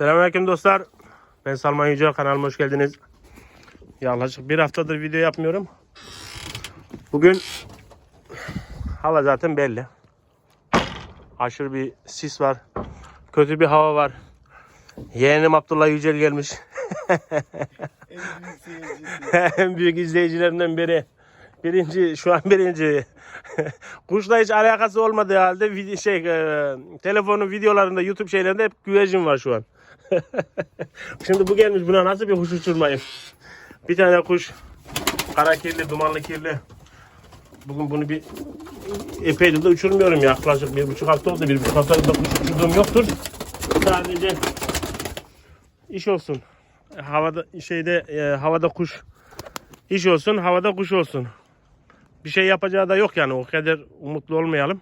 Selamünaleyküm dostlar. Ben Salman Yücel kanalıma hoş geldiniz. Yaklaşık bir haftadır video yapmıyorum. Bugün hava zaten belli. Aşırı bir sis var. Kötü bir hava var. Yeğenim Abdullah Yücel gelmiş. en büyük izleyicilerimden biri. Birinci, şu an birinci. Kuşla hiç alakası olmadığı halde şey, e, telefonun videolarında, YouTube şeylerinde hep güvercin var şu an. Şimdi bu gelmiş buna nasıl bir kuş uçurmayayım? Bir tane kuş kara kirli, dumanlı kirli. Bugün bunu bir epeydir de uçurmuyorum yaklaşık bir buçuk hafta oldu. Bir buçuk haftadır da kuş uçurduğum yoktur. Sadece iş olsun. Havada şeyde e, havada kuş iş olsun, havada kuş olsun. Bir şey yapacağı da yok yani o kadar umutlu olmayalım.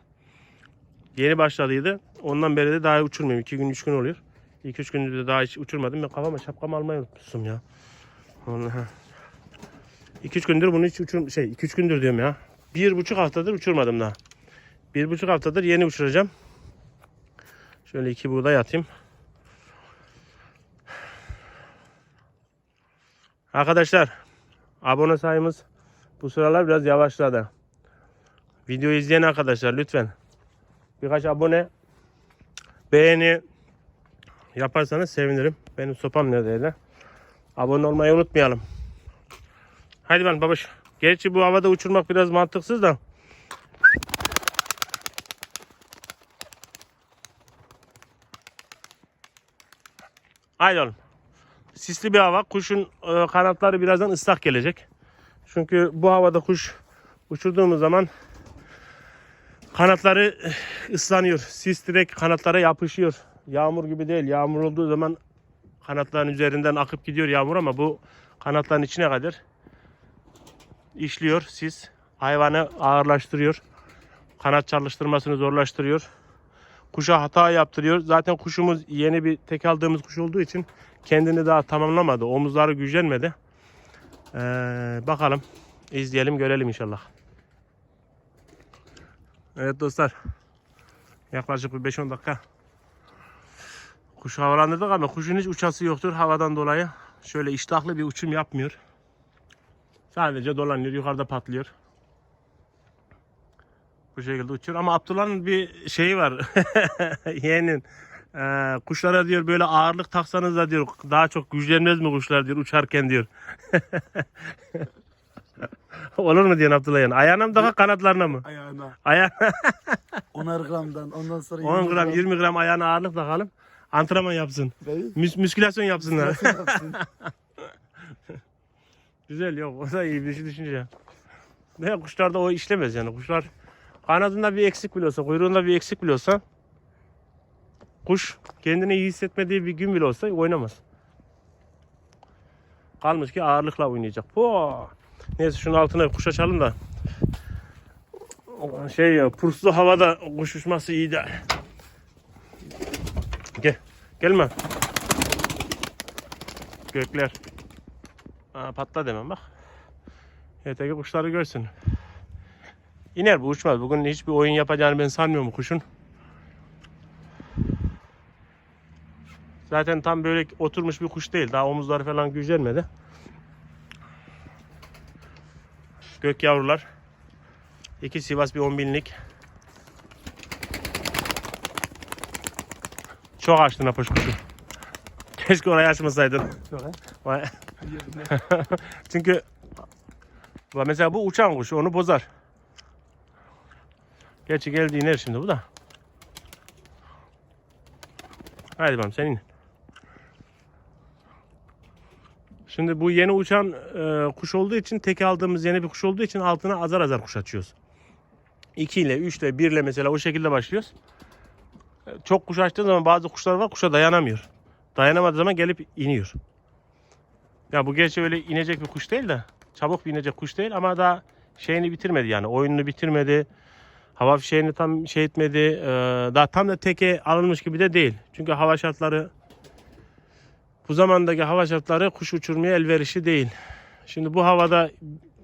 Yeni başladıydı. Ondan beri de daha uçurmuyorum. 2 gün 3 gün oluyor. 2-3 gündür de daha hiç uçurmadım. Ben kafama şapkamı almayı unutmuşum ya. 2-3 gündür bunu hiç uçur şey 2-3 gündür diyorum ya. Bir buçuk haftadır uçurmadım daha. Bir buçuk haftadır yeni uçuracağım. Şöyle iki buğday atayım. Arkadaşlar abone sayımız bu sıralar biraz yavaşladı. Video izleyen arkadaşlar lütfen birkaç abone beğeni yaparsanız sevinirim. Benim sopam neredeydi? Abone olmayı unutmayalım. Hadi ben babaş. Gerçi bu havada uçurmak biraz mantıksız da. Haydi oğlum. Sisli bir hava. Kuşun e, kanatları birazdan ıslak gelecek. Çünkü bu havada kuş uçurduğumuz zaman kanatları eh, ıslanıyor. Sis direkt kanatlara yapışıyor. Yağmur gibi değil. Yağmur olduğu zaman kanatların üzerinden akıp gidiyor yağmur ama bu kanatların içine kadar işliyor sis. Hayvanı ağırlaştırıyor. Kanat çalıştırmasını zorlaştırıyor. Kuşa hata yaptırıyor. Zaten kuşumuz yeni bir tek aldığımız kuş olduğu için kendini daha tamamlamadı. Omuzları güçlenmedi. Ee, bakalım. izleyelim görelim inşallah. Evet dostlar. Yaklaşık bir 5-10 dakika. Kuş havalandırdık ama kuşun hiç uçası yoktur havadan dolayı. Şöyle iştahlı bir uçum yapmıyor. Sadece dolanıyor yukarıda patlıyor. Bu şekilde uçuyor ama Abdullah'ın bir şeyi var. Yeğenin. Ee, kuşlara diyor böyle ağırlık taksanız da diyor daha çok güçlenmez mi kuşlar diyor uçarken diyor. Olur mu diyorsun Abdullah yani? Ayağına mı daha kanatlarına mı? Ayağına. Ayağına 10'ar gramdan ondan sonra 10 gram 20 gram ayağına ağırlık takalım. Antrenman yapsın. Değil. Müs müskülasyon yapsınlar. Yapsın? Güzel yok. O da iyi bir şey düşünce. Ne kuşlarda o işlemez yani. Kuşlar kanadında bir eksik bile olsa, kuyruğunda bir eksik bile olsa kuş kendini iyi hissetmediği bir gün bile olsa oynamaz. Kalmış ki ağırlıkla oynayacak. Po. Neyse şunun altına kuş açalım da şey ya purslu havada kuş uçması iyi de. Gel. Gelme. Gökler. Aa, patla demem bak. Öteki kuşları görsün. İner bu uçmaz. Bugün hiçbir oyun yapacağını ben sanmıyorum kuşun. Zaten tam böyle oturmuş bir kuş değil. Daha omuzları falan güçlenmedi. Gök yavrular. İki Sivas bir 10 binlik. Çok açtın apoş kuşu. Keşke orayı açmasaydın. Vay. Çünkü mesela bu uçan kuş onu bozar. Gerçi geldi iner şimdi bu da. Haydi bakalım senin. Şimdi bu yeni uçan e, kuş olduğu için tek aldığımız yeni bir kuş olduğu için altına azar azar kuş açıyoruz. 2 ile 3 ile 1 ile mesela o şekilde başlıyoruz. Çok kuş açtığın zaman bazı kuşlar var kuşa dayanamıyor. Dayanamadığı zaman gelip iniyor. Ya bu gerçi öyle inecek bir kuş değil de çabuk bir inecek kuş değil ama daha şeyini bitirmedi yani oyununu bitirmedi. Hava fişeğini tam şey etmedi. Ee, daha tam da teke alınmış gibi de değil. Çünkü hava şartları bu zamandaki hava şartları kuş uçurmaya elverişli değil. Şimdi bu havada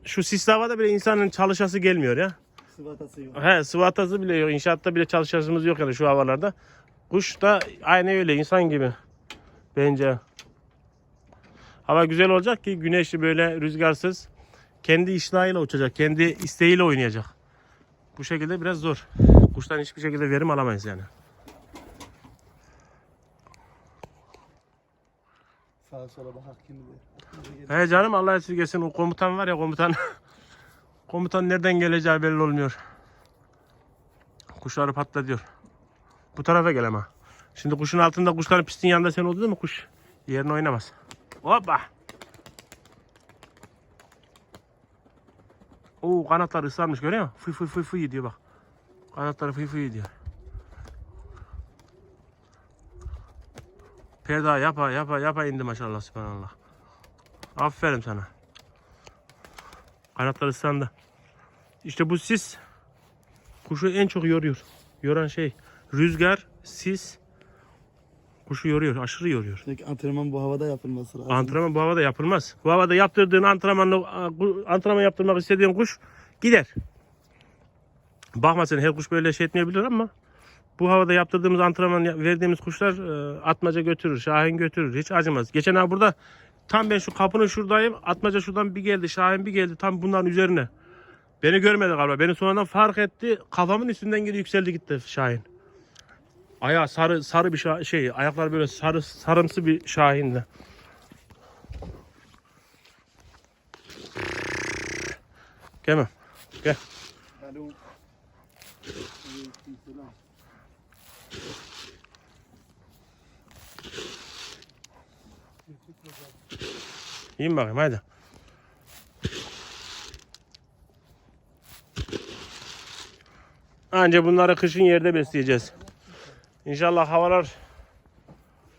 şu sisli havada bile insanın çalışası gelmiyor ya. Sıvatası yok. He sıvatası bile yok. İnşaatta bile çalışasımız yok yani şu havalarda. Kuş da aynı öyle insan gibi. Bence. Hava güzel olacak ki güneşli böyle rüzgarsız. Kendi iştahıyla uçacak. Kendi isteğiyle oynayacak. Bu şekilde biraz zor. Kuştan hiçbir şekilde verim alamayız yani. Sağa sola bakak bilir. He canım Allah esirgesin o komutan var ya komutan. komutan nereden geleceği belli olmuyor. Kuşları patlatıyor. Bu tarafa gel ama. Şimdi kuşun altında kuşların pistin yanında sen oldu değil mi kuş? Yerine oynamaz. Hoppa. Oo kanatları ıslanmış görüyor musun? Fıy fıy fıy fıy diyor bak. Kanatları fıy fıy diyor. Perda yapa yapa yapa indi maşallah subhanallah. Aferin sana. Kanatları ıslandı. İşte bu sis kuşu en çok yoruyor. Yoran şey rüzgar, sis kuşu yoruyor, aşırı yoruyor. Peki antrenman bu havada yapılması lazım. Antrenman bu havada yapılmaz. Bu havada yaptırdığın antrenmanla antrenman yaptırmak istediğin kuş gider. Bakma sen her kuş böyle şey etmeyebilir ama bu havada yaptırdığımız antrenman verdiğimiz kuşlar e, atmaca götürür, şahin götürür. Hiç acımaz. Geçen ay burada tam ben şu kapının şuradayım. Atmaca şuradan bir geldi, şahin bir geldi tam bunların üzerine. Beni görmedi galiba. Beni sonradan fark etti. Kafamın üstünden geri yükseldi gitti şahin. Ayağı sarı sarı bir şey, ayaklar böyle sarı sarımsı bir şahindi. Gel Gel. Alo. İyiyim bakayım haydi. Anca bunları kışın yerde besleyeceğiz. İnşallah havalar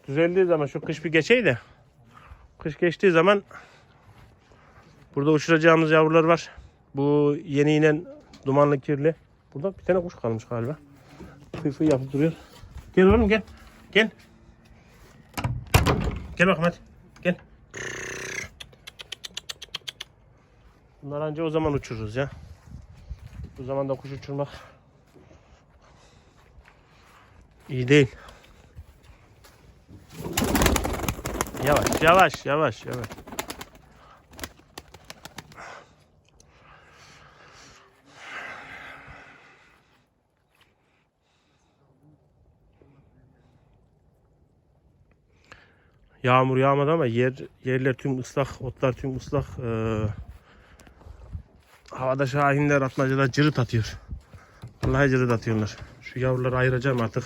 düzeldiği zaman şu kış bir geçeydi. Kış geçtiği zaman burada uçuracağımız yavrular var. Bu yeni inen dumanlı kirli. Burada bir tane kuş kalmış galiba. Fıy fıy yapıp duruyor. Gel oğlum gel. Gel. Gel bakalım hadi. Gel. Bunlar anca o zaman uçururuz ya. Bu zamanda kuş uçurmak iyi değil. Yavaş yavaş yavaş yavaş. Yağmur yağmadı ama yer yerler tüm ıslak, otlar tüm ıslak. Ee, havada şahinler atmacada cırıt atıyor. Vallahi cırıt atıyorlar. Şu yavruları ayıracağım artık.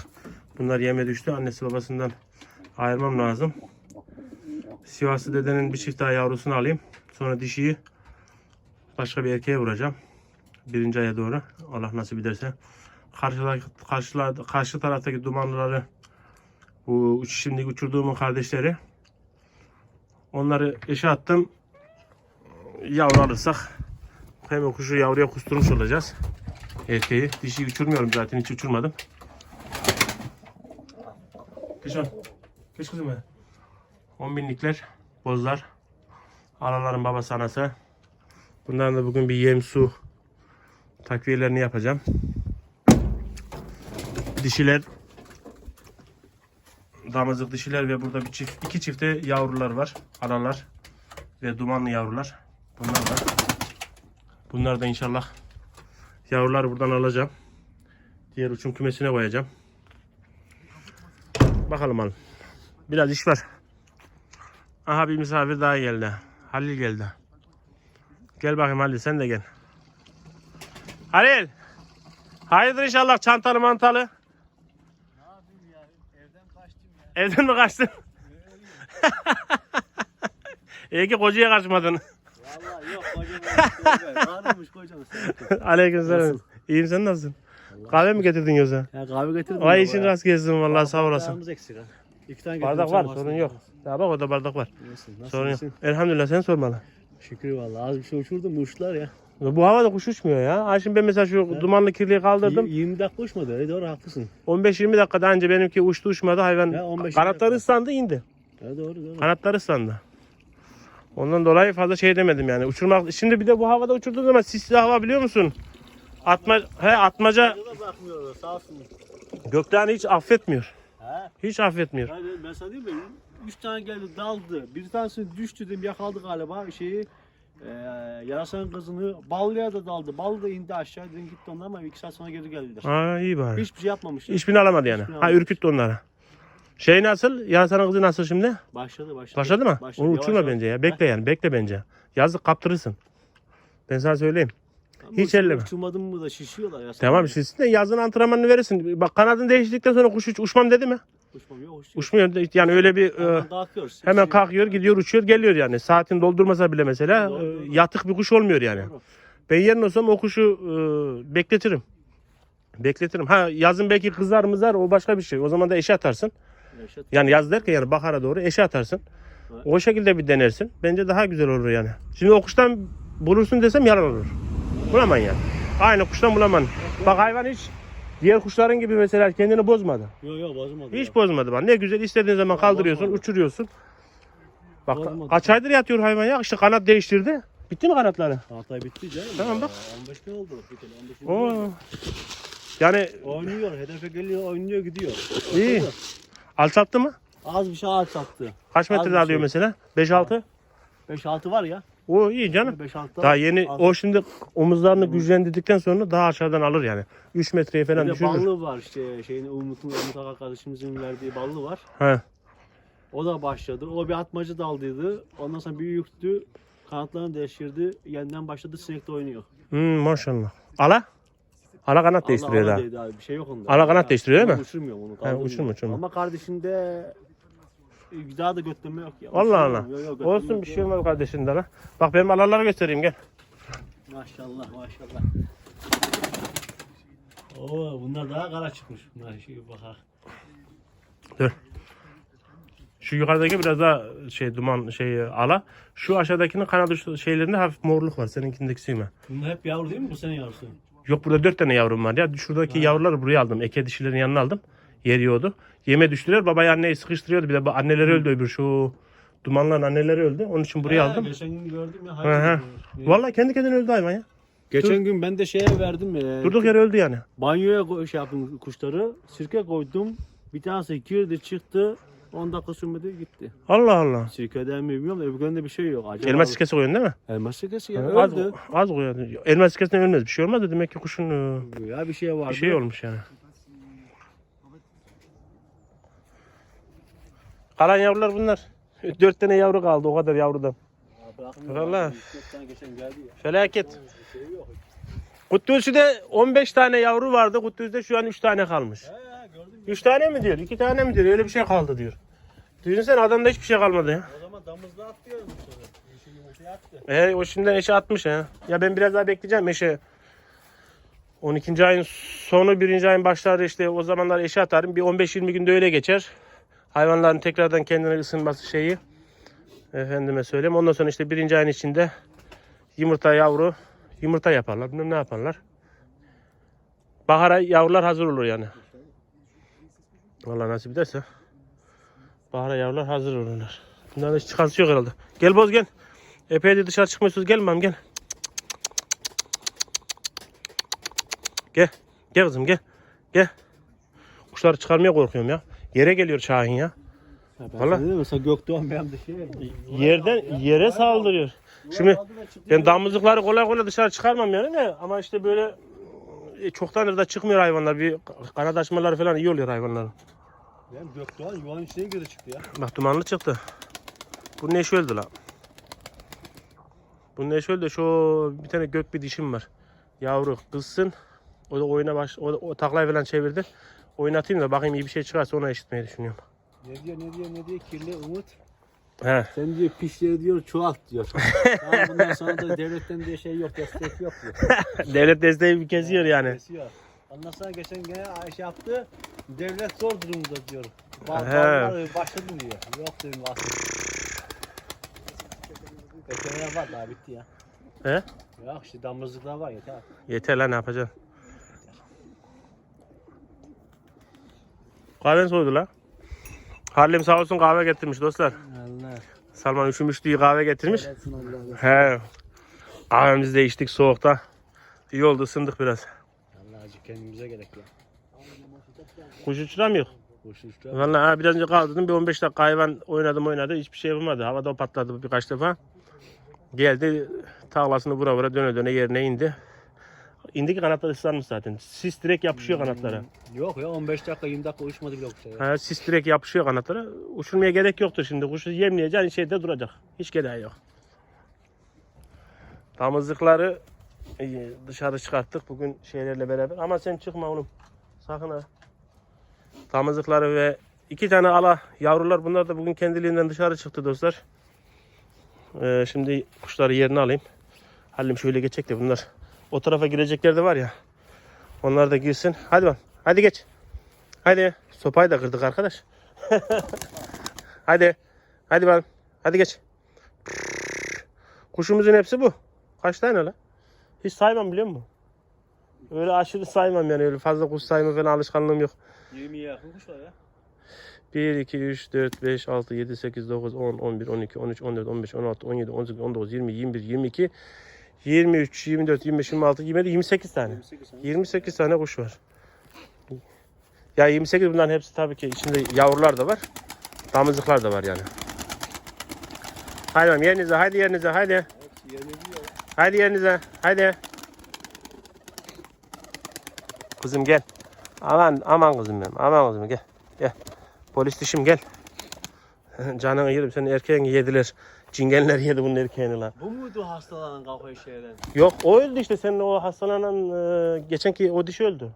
Bunlar yeme düştü. Annesi babasından ayırmam lazım. Sivaslı dedenin bir çift daha yavrusunu alayım. Sonra dişiyi başka bir erkeğe vuracağım. Birinci aya doğru. Allah nasip ederse. Karşıdaki, karşılar, karşı taraftaki dumanları bu şimdi uçurduğumun kardeşleri. Onları eşe attım. Yavru alırsak Hemen kuşu yavruya kusturmuş olacağız. Erkeği. Dişi uçurmuyorum zaten hiç uçurmadım. Geç on. Geç kızım be. 10 binlikler. Bozlar. Araların babası anası. Bunların da bugün bir yem su takviyelerini yapacağım. Dişiler damızlık dişiler ve burada bir çift iki çifte yavrular var. Aralar ve dumanlı yavrular. Bunlar da Bunlar da inşallah yavrular buradan alacağım. Diğer uçum kümesine koyacağım. Bakalım hanım. Biraz iş var. Aha bir misafir daha geldi. Halil geldi. Gel bakayım Halil sen de gel. Halil. Hayırdır inşallah çantalı mantalı. Evden mi kaçtın? İyi ki kocaya kaçmadın. Vallahi yok kocam. Ağrımış kocam. Aleykümselam. Nasıl? İyiyim sen nasılsın? Kahve mi getirdin yoksa? Ya kahve getirdim. Vay işin rast gelsin vallahi sağ olasın. Eksik ha. İki tane Bardak getirdim, var sorun yok. Ya bak orada bardak var. Nasılsın? Nasıl Sorun yok. iyisin? Elhamdülillah sen sormalı. Şükür vallahi. Az bir şey uçurdum uçtular ya. Bu havada kuş uçmuyor ya. Ha şimdi ben mesela şu dumanlı kirliyi kaldırdım. Y- 20 dakika uçmadı. Evet doğru haklısın. 15-20 dakikada önce benimki uçtu uçmadı hayvan. Ya 15-20 Kanatları dakika. ıslandı indi. Ya doğru doğru. Kanatları ıslandı. Ondan dolayı fazla şey demedim yani. Uçurmak şimdi bir de bu havada uçurduğun zaman sisli hava biliyor musun? Atma he atmaca da bakmıyorlar sağ olsun. göklerini hiç affetmiyor. Ha? Hiç affetmiyor. Ben sana diyeyim mi? üç tane geldi daldı. Bir tanesi düştü dedim yakaladı galiba şeyi. E, yarasanın kızını ballıya da daldı. Bal da indi aşağı dedim gitti onlar ama iki saat sonra geri geldiler. Aa iyi bari. Hiçbir şey yapmamışlar. Hiçbirini alamadı yani. Hiçbirini Ha alamadı. ürküttü onları. Şey nasıl? Yarasana kızı nasıl şimdi? Başladı başladı. Başladı mı? Onu Yavaş uçurma yavaş. bence ya. Bekle yani. Bekle bence. Yazık kaptırırsın. Ben sana söyleyeyim. Hiç elleme. Uçurmadın mı da şişiyorlar ya. Tamam şişsin de yazın antrenmanını verirsin. Bak kanadını değiştirdikten sonra kuş uç- uçmam dedi mi? Uçmam yok uçuyor. Uçmuyor. Yani öyle bir e, Hemen kalkıyoruz. hemen Şey- kalkıyor, gidiyor, uçuyor, geliyor yani. Saatini doldurmasa bile mesela Doğru, e, yatık bir kuş olmuyor yani. Doğru. Ben yerine olsam o kuşu e, bekletirim. Bekletirim. Ha yazın belki kızar mızar o başka bir şey. O zaman da eşe atarsın. Reşat, Yani yaz derken yani bahara doğru eşe atarsın. Evet. O şekilde bir denersin. Bence daha güzel olur yani. Şimdi o kuştan bulursun desem yalan olur. Bulamam yani. Aynı kuştan bulamam. Bak hayvan hiç diğer kuşların gibi mesela kendini bozmadı. Yok yok bozmadı. Hiç ya. bozmadı bana. Ne güzel istediğin zaman kaldırıyorsun, bozmadı. uçuruyorsun. Bak Bozmadı. kaç aydır yatıyor hayvan ya. İşte kanat değiştirdi. Bitti mi kanatları? Hatay bitti canım. Tamam, Ya, bak. 15 gün oldu. Biteli 15 gün Oo. oldu. Yani Oynuyor, hedefe geliyor, oynuyor, gidiyor. iyi. Baksana, Alçalttı mı? Az bir şey ağaç sattı. Kaç metrede alıyor şey. mesela? 5-6? 5-6 var ya. O iyi canım. 5-6 Daha yeni o şimdi omuzlarını güçlendirdikten sonra daha aşağıdan alır yani. 3 metreye falan Bir düşürür. ballı var işte şeyin Umut'un Umut kardeşimizin verdiği ballı var. He. O da başladı. O bir atmacı daldıydı. Ondan sonra büyüktü. Kanatlarını değiştirdi. Yeniden başladı. Sinekte oynuyor. Hmm, maşallah. Ala? Ala kanat değiştiriyor daha. Abi. Bir şey yok onda. Ala kanat değiştiriyor değil mi? Uçurmuyor onu. He, kaldırmıyor. uçurma, uçurma. Ama kardeşinde daha da götleme yok ya. Allah. Allah. Yok, Olsun yok bir şey olmaz kardeşim de lan. Bak benim alaları göstereyim gel. Maşallah maşallah. Oo bunlar daha kara çıkmış. Bunlar şey bakar. Dur. Şu yukarıdaki biraz daha şey duman şey ala. Şu aşağıdakinin kanat uçlu şeylerinde hafif morluk var. Seninkindeki suyma. Bunlar hep yavru değil mi bu sene yavrusu? Yok burada dört tane yavrum var ya. Şuradaki yavruları buraya aldım. Eke dişilerin yanına aldım. Yer yiyordu. Yeme düştüler. Babayı anneyi sıkıştırıyordu. Bir de bu anneleri öldü öbür şu dumanların anneleri öldü. Onun için buraya He, aldım. Geçen gün gördüm ya. Hı hayvan hı. gibi. Vallahi kendi kendine öldü hayvan ya. Geçen gün ben de şeye verdim. E, Durduk yere öldü yani. Banyoya koy, şey yaptım kuşları. Sirke koydum. Bir tanesi girdi çıktı. 10 dakika sürmedi gitti. Allah Allah. Sirkeden mi bilmiyorum da öbürlerinde bir şey yok. Acaba Elma sirkesi koyuyorsun değil mi? Elma sirkesi ya. az, öldü. az koyuyorsun. Elma sirkesinden ölmez. Bir şey olmaz da demek ki kuşun e, Ya bir şey vardı. bir şey olmuş yani. Kalan yavrular bunlar. Dört tane yavru kaldı o kadar yavrudan. Ya. Felaket. Şey yok. Kutlusu'da 15 tane yavru vardı. Kutlusu'da şu an 3 tane kalmış. He he gördüm. 3 tane mi diyor? 2 tane mi diyor? Öyle bir şey kaldı diyor. Düşünsene adamda hiçbir şey kalmadı ya. O zaman damızda atlıyoruz bu sefer. Bir şey yumurtaya attı. E, o şimdiden eşe atmış ya. Ya ben biraz daha bekleyeceğim eşe. 12. ayın sonu 1. ayın başları işte o zamanlar eşe atarım. Bir 15-20 günde öyle geçer. Hayvanların tekrardan kendine ısınması şeyi. Efendime söyleyeyim. Ondan sonra işte 1. ayın içinde yumurta yavru yumurta yaparlar. Bilmem ne yaparlar. Bahara yavrular hazır olur yani. Vallahi nasip ederse. Bahara yavrular hazır olurlar. Bunların hiç çıkartısı yok herhalde. Gel boz gel. Epeydir dışarı çıkmıyorsunuz. Gel mam gel. Gel. Gel kızım gel. Gel. Kuşları çıkarmaya korkuyorum ya. Yere geliyor Şahin ya. Ya ben dedim, mesela Gökdoğan benim de şey. Yerden yere saldırıyor. Şimdi ben damızlıkları kolay kolay dışarı çıkarmam yani de ama işte böyle e, çoktandır da çıkmıyor hayvanlar. Bir kanat açmaları falan iyi oluyor hayvanların. Benim Gökdoğan yuvanın içine göre çıktı ya. Bak dumanlı çıktı. Bu neşe öldü lan. Bu neşe öldü. Şu bir tane gök bir dişim var. Yavru kızsın. O da oyuna baş, o, da, o taklayı falan çevirdi. Oynatayım da bakayım iyi bir şey çıkarsa ona eşitmeyi düşünüyorum. Ne diyor ne diyor ne diyor kirli Umut. He. Sen diyor pişleri diyor çoğalt diyor. yani bundan sonra da devletten diye şey yok destek yok diyor. Devlet desteği bir kesiyor yani. Kesiyor. Ondan sonra geçen gene şey yaptı. Devlet zor durumda diyor. He. Bağlar başladı diyor. Yok dedim aslında. Veteriner var daha bitti ya. He? Yok işte damızlıklar var yeter. Yeter lan ne yapacaksın? Kahven soğudu lan. Halim sağ olsun kahve getirmiş dostlar. Allah. Salman üşümüş diye kahve getirmiş. He. Kahvemizi de içtik soğukta. İyi oldu ısındık biraz. Allah acı kendimize gerek ya. Kuş uçuramıyor. Kuş uçtu. Vallahi ha, biraz önce kaldırdım. Bir 15 dakika hayvan oynadım oynadı. Hiçbir şey yapamadı. Havada patladı birkaç defa. Geldi tağlasını vura vura döne döne yerine indi. İndi ki kanatları ıslanmış zaten. Sis direkt yapışıyor kanatlara. Yok ya 15 dakika 20 dakika uçmadı bile kuş ya. Ha, sis direkt yapışıyor kanatlara. Uçurmaya gerek yoktur şimdi. Kuşu yemleyeceksin şeyde duracak. Hiç gereği yok. Damızlıkları e, dışarı çıkarttık bugün şeylerle beraber. Ama sen çıkma oğlum. Sakın ha. Damızlıkları ve iki tane ala yavrular. Bunlar da bugün kendiliğinden dışarı çıktı dostlar. Ee, şimdi kuşları yerine alayım. Halim şöyle geçecek de bunlar o tarafa girecekler de var ya. Onlar da girsin. Hadi bak. Hadi geç. Hadi. Sopayı da kırdık arkadaş. Hadi. Hadi bakalım. Hadi geç. Kuşumuzun hepsi bu. Kaç tane lan? Hiç saymam biliyor musun? Öyle aşırı saymam yani öyle fazla kuş sayma falan alışkanlığım yok. 20'ye yakın kuş var ya. 1, 2, 3, 4, 5, 6, 7, 8, 9, 10, 11, 12, 13, 14, 15, 16, 17, 18, 19, 20, 21, 22, 23, 24, 25, 26, 27, 28 tane. 28 tane. 28 tane kuş var. Ya 28 bunların hepsi tabii ki içinde yavrular da var. Damızlıklar da var yani. Haydi yerinize, haydi yerinize, haydi. Haydi yerinize, haydi. Kızım gel. Aman aman kızım benim, aman kızım gel. Gel. Polis dişim gel. Canını yerim senin erkeğini yediler. Cingenler yedi bunun erkeğini lan. Bu muydu hastalanan kafayı şeyden? Yok o öldü işte senin o hastalanan e, geçenki o dişi öldü.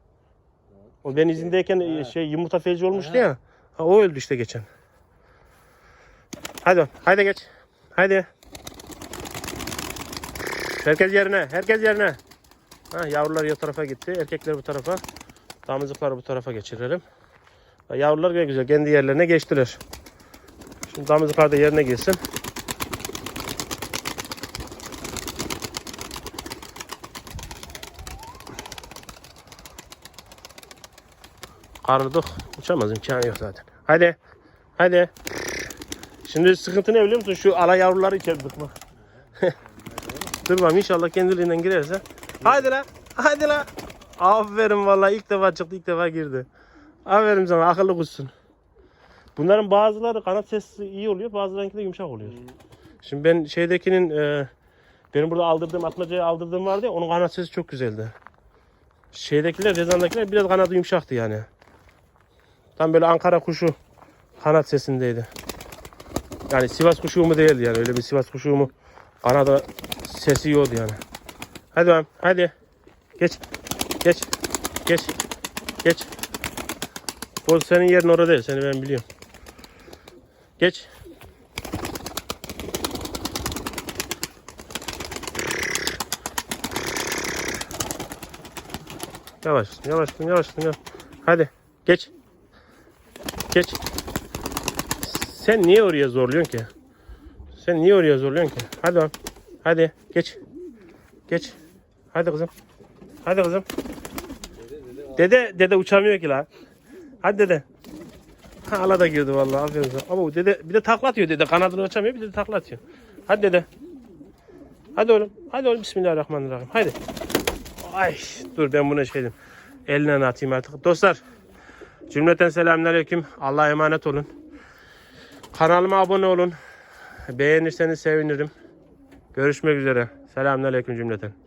O ben izindeyken e, şey yumurta felci olmuştu ya. Ha, o öldü işte geçen. Hadi haydi geç. Haydi. Herkes yerine. Herkes yerine. Ha, yavrular ya tarafa gitti. Erkekler bu tarafa. Damızlıkları bu tarafa geçirelim. Ha, Yavrular ne güzel kendi yerlerine geçtiler. Şimdi damızlıklar da yerine girsin. Karnıdık. Uçamaz imkanı yok zaten. Hadi. Hadi. Şimdi sıkıntı ne biliyor musun? Şu ala yavruları içerdik bak. Dur bakalım inşallah kendiliğinden girerse. Haydi la. Haydi la. Aferin vallahi ilk defa çıktı ilk defa girdi. Aferin sana akıllı kuşsun. Bunların bazıları kanat sesi iyi oluyor bazılarınki de yumuşak oluyor. Şimdi ben şeydekinin e, benim burada aldırdığım atmacaya aldırdığım vardı ya onun kanat sesi çok güzeldi. Şeydekiler Rezan'dakiler biraz kanadı yumuşaktı yani. Tam böyle Ankara kuşu kanat sesindeydi. Yani Sivas kuşu mu değildi yani öyle bir Sivas kuşu mu kanadı sesi yiyordu yani. Hadi bakalım hadi. Geç. Geç. Geç. Geç. Bu senin yerin orada değil seni ben biliyorum. Geç. Yavaş, yavaş, yavaş, yavaş. Hadi, geç. Geç. Sen niye oraya zorluyorsun ki? Sen niye oraya zorluyorsun ki? Hadi lan. Hadi, geç. Geç. Hadi kızım. Hadi kızım. Dede, dede uçamıyor ki la. Hadi dede. Ha, ala da girdi vallahi. Aferin sana. Ama dede bir de takla atıyor dede. Kanadını açamıyor bir de takla atıyor. Hadi dede. Hadi oğlum. Hadi oğlum. Bismillahirrahmanirrahim. Hadi. Ay dur ben buna şey dedim. Eline atayım artık. Dostlar cümleten selamünaleyküm. Allah'a emanet olun. Kanalıma abone olun. Beğenirseniz sevinirim. Görüşmek üzere. Selamünaleyküm cümleten.